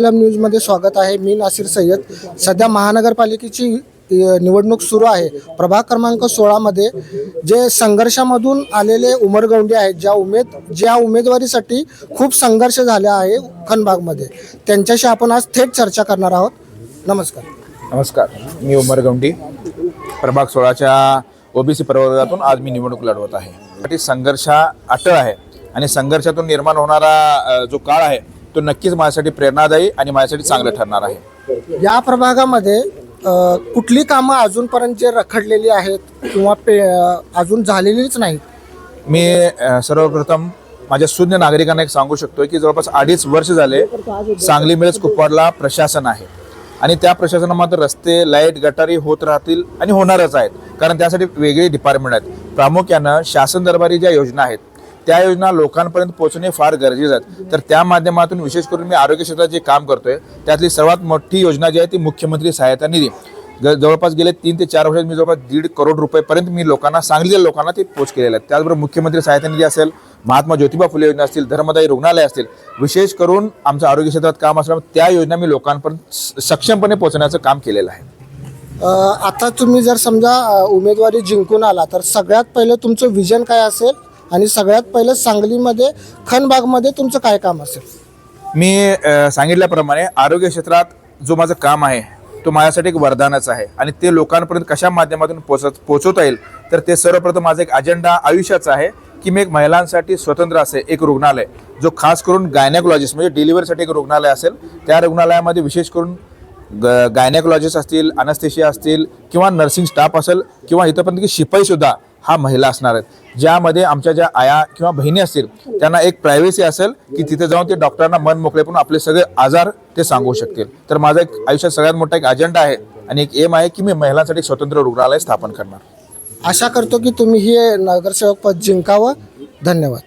न्यूजमध्ये स्वागत आहे. मी नासिर सय्यद. सध्या महानगरपालिकेची निवडणूक सुरू आहे. प्रभाग क्रमांक सोळामध्ये जे संघर्षामधून आलेले उमरगवंडी आहेत ज्या उमेद ज्या उमेदवारीसाठी खूप संघर्ष झाला आहे खनबागमध्ये त्यांच्याशी आपण आज थेट चर्चा करणार आहोत. नमस्कार. नमस्कार. मी उमरगवंडी प्रभाग सोळाच्या ओबीसी प्रवर्गातून आज मी निवडणूक लढवत आहे. संघर्ष अटळ आहे आणि संघर्षातून निर्माण होणारा जो काळ आहे तो नक्कीच माझ्यासाठी प्रेरणादायी आणि माझ्यासाठी चांगलं ठरणार आहे. या प्रभागामध्ये कुठली कामं अजूनपर्यंत जे रखडलेली आहेत किंवा पे अजून झालेलीच नाहीत? मी सर्वप्रथम माझ्या शून्य नागरिकांना एक सांगू शकतो की जवळपास अडीच वर्ष झाले सांगली मिरज कुपवाडला प्रशासन आहे. आणि त्या प्रशासनामध्ये रस्ते लाइट गटारी होत राहतील आणि होणारच आहेत. कारण त्यासाठी वेगळी डिपार्टमेंट आहेत. प्रामुख्यानं शासन दरबारी ज्या योजना आहेत त्या योजना लोकांपर्यंत पोहोचणे फार गरजेचं आहे. तर त्या माध्यमातून विशेष करून मी आरोग्य क्षेत्रात जे काम करतोय त्यातली सर्वात मोठी योजना जी आहे ती मुख्यमंत्री सहायता निधी. जवळपास गेले तीन ते चार वर्षात मी जवळपास दीड करोड रुपयेपर्यंत मी लोकांना सांगलीच्या लोकांना ते पोच केलेलं आहे. त्याचबरोबर मुख्यमंत्री सहायता निधी असेल महात्मा ज्योतिबा फुले योजना असतील धर्मदायी रुग्णालय असतील विशेष करून आमचं आरोग्य क्षेत्रात काम असल्यामुळे त्या योजना मी लोकांपर्यंत स- सक्षमपणे पोहोचण्याचं काम केलेलं आहे. आता तुम्ही जर समजा उमेदवारी जिंकून आला तर सगळ्यात पहिलं तुमचं विजन काय असेल? आणि सगळ्यात पहिलं सांगलीमध्ये खनबागमध्ये तुमचं काय काम असेल? मी अ, सांगितल्याप्रमाणे आरोग्य क्षेत्रात जो माझं काम आहे तो माझ्यासाठी एक वरदानच आहे. आणि ते लोकांपर्यंत कशा माध्यमातून पोचत पोचवता येईल तर ते सर्वप्रथम माझा एक अजेंडा आयुष्याचा आहे की मी एक महिलांसाठी स्वतंत्र असे एक रुग्णालय जो खास करून गायनेकोलॉजिस्ट म्हणजे डिलिव्हरीसाठी एक रुग्णालय असेल त्या रुग्णालयामध्ये विशेष करून ग गायनेकोलॉजिस्ट असतील अनस्थेशिया असतील किंवा नर्सिंग स्टाफ असेल किंवा इथंपर्यंत की शिपाईसुद्धा हा महिला असणार आहेत. ज्यामध्ये आमच्या ज्या आया किंवा बहिणी असतील त्यांना एक प्रायव्हसी असेल की तिथे जाऊन ते डॉक्टरांना मन मोकळेपण आपले सगळे आजार ते सांगू शकतील. तर माझा एक आयुष्यात सगळ्यात मोठा एक अजेंडा आहे आणि एक एम आहे की मी महिलांसाठी स्वतंत्र रुग्णालय स्थापन करणार. आशा करतो की तुम्ही हे नगरसेवक पद जिंकावं. धन्यवाद.